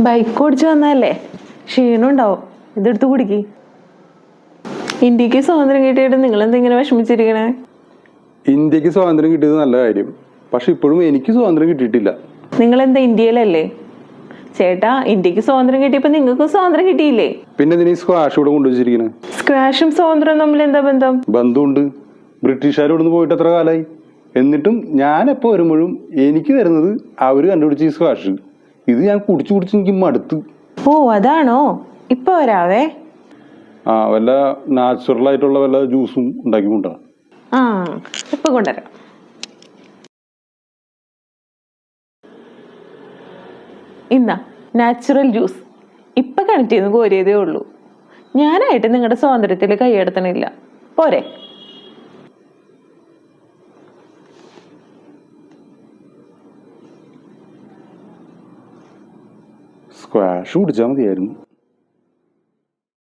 Bike ഓടിച്ചു വന്നതല്ലേ? ക്ഷീണം ഉണ്ടാവും ഇതെടുത്ത് കുടിക്ക്. ഇന്ത്യയ്ക്ക് സ്വാതന്ത്ര്യം കിട്ടിയിട്ട് നിങ്ങൾ എന്തെങ്കിലും വിഷമിച്ചിരിക്കണേ? ഇന്ത്യയ്ക്ക് സ്വാതന്ത്ര്യം കിട്ടിയത് നല്ല കാര്യം. പക്ഷെ ഇപ്പോഴും എനിക്ക് സ്വാതന്ത്ര്യം കിട്ടിയിട്ടില്ല. നിങ്ങൾ എന്താ ഇന്ത്യയിലല്ലേ? ചേട്ടാ ഇന്ത്യയ്ക്ക് സ്വാതന്ത്ര്യം കിട്ടിയപ്പോ നിങ്ങൾക്കും സ്വാതന്ത്ര്യം കിട്ടിയില്ലേ? പിന്നെ ഇതിന് സ്ക്വാഷ് ഇവിടെ സ്ക്വാഷും സ്വാതന്ത്ര്യവും തമ്മിൽ എന്താ ബന്ധം? ബന്ധമുണ്ട് ബ്രിട്ടീഷുകാർ ഇവിടുന്ന് പോയിട്ട് എത്ര കാലായി? എന്നിട്ടും ഞാൻ എപ്പോൾ വരുമ്പോഴും എനിക്ക് വരുന്നത് അവർ കണ്ടുപിടിച്ച ഈ സ്ക്വാഷ് ഇത് ഞാൻ കുടിച്ചു കുടിച്ച് എനിക്ക് മടുത്ത്. ഓ അതാണോ? ഇപ്പൊ വരാവേ. ആ വല്ല നാച്ചുറൽ ആയിട്ടുള്ള വല്ല ജ്യൂസും ഉണ്ടാക്കി കൊണ്ടാ ആ ഇപ്പൊ കൊണ്ടുവരാം. ഇന്നാ നാച്ചുറൽ ജ്യൂസ് ഇപ്പൊ കണക്ട് ചെയ്ത് കോരിയതേ ഉള്ളൂ. ഞാനായിട്ട് നിങ്ങളുടെ സ്വാതന്ത്ര്യത്തിൽ കൈയെടുത്തണില്ല പോരെ. സ്ക്വാഷ് കുടിച്ചാൽ മതിയായിരുന്നു